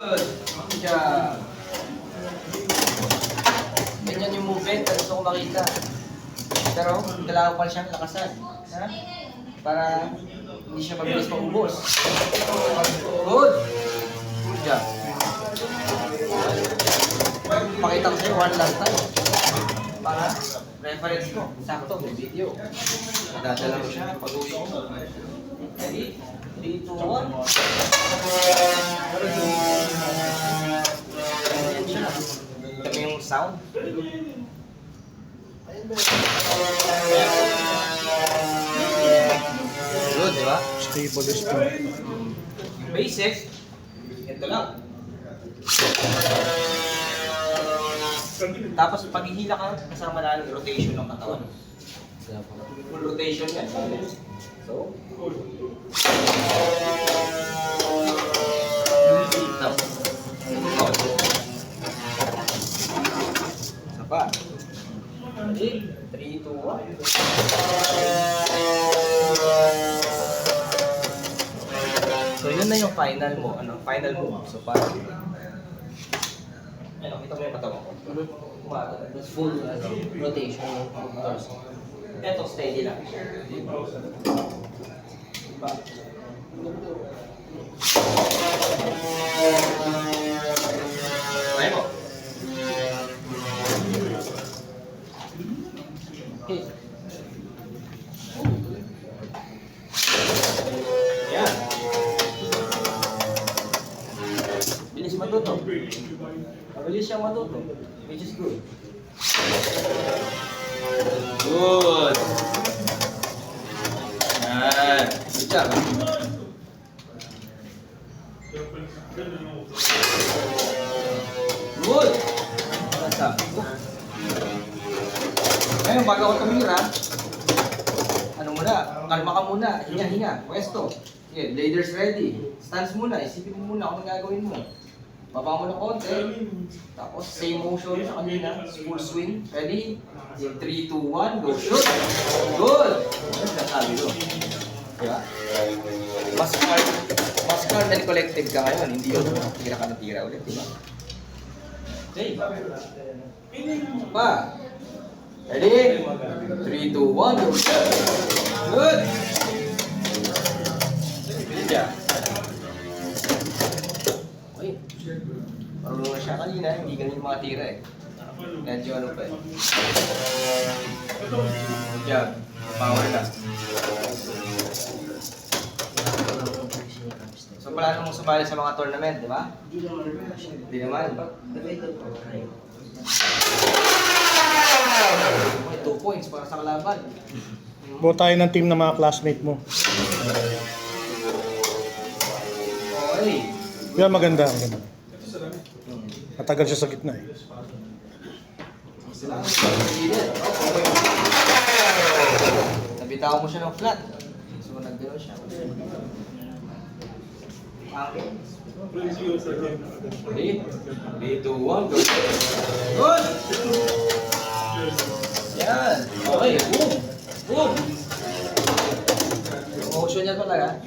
Good. Good. Ganyan yung movement na gusto ko makita. Pero kailangan pa siyang lakasan. Ha? Para hindi siya mabilis maubos. Good. Good job. Pakita ko sa'yo one last time. Para reference ko. Sakto, may video. Nadadala ko siya pag uwi ko. Ready? 3, 2, 1. Sound. Good, di ba? Stable is. Yung basic, ito lang. Tapos pag hihila ka, kasama na yung rotation ng katawan. Full rotation yan. So, pa. Ready? 3, 2, 1. So yun na yung final mo, ano, final move. So parang ano, kita mo yung katawan ko. Full ano, rotation ng torso. Eto, steady lang. Diba? Mabilis siyang matuto. Which is good. Good. Yan. Good job. Good. Up? Ngayon, bago ako tumira, ano muna, kalma ka muna, hinga, hinga, pwesto. Yeah, leaders ready. Stance muna, isipin mo muna kung gagawin mo. Baba mo ng konti. Tapos same motion sa kanina, full swing. Ready? 3, 2, 1, go shoot! Good! Sinasabi ko? Diba? Mas calm, mas calm and collective ka ngayon, hindi yung tira ka na tira ulit, diba? Okay. Pa. Ready? 3, 2, 1, go shoot! Good! Good job. Marunong na siya kanina, hindi ganun yung mga tira eh. Medyo ano pa eh. Good job. Power na. So plano mong sumali sa mga tournament, di ba? Hindi naman. May two points para sa kalaban. Buo tayo ng team ng mga classmate mo. Okay. Yan maganda. maganda. Matagal siya sa gitna eh. Nabitaw mo siya ng flat. So, nagdalo siya. Ready? 3, 2, 1, go. Good! Yan. Okay, boom! Boom! Motion niya talaga.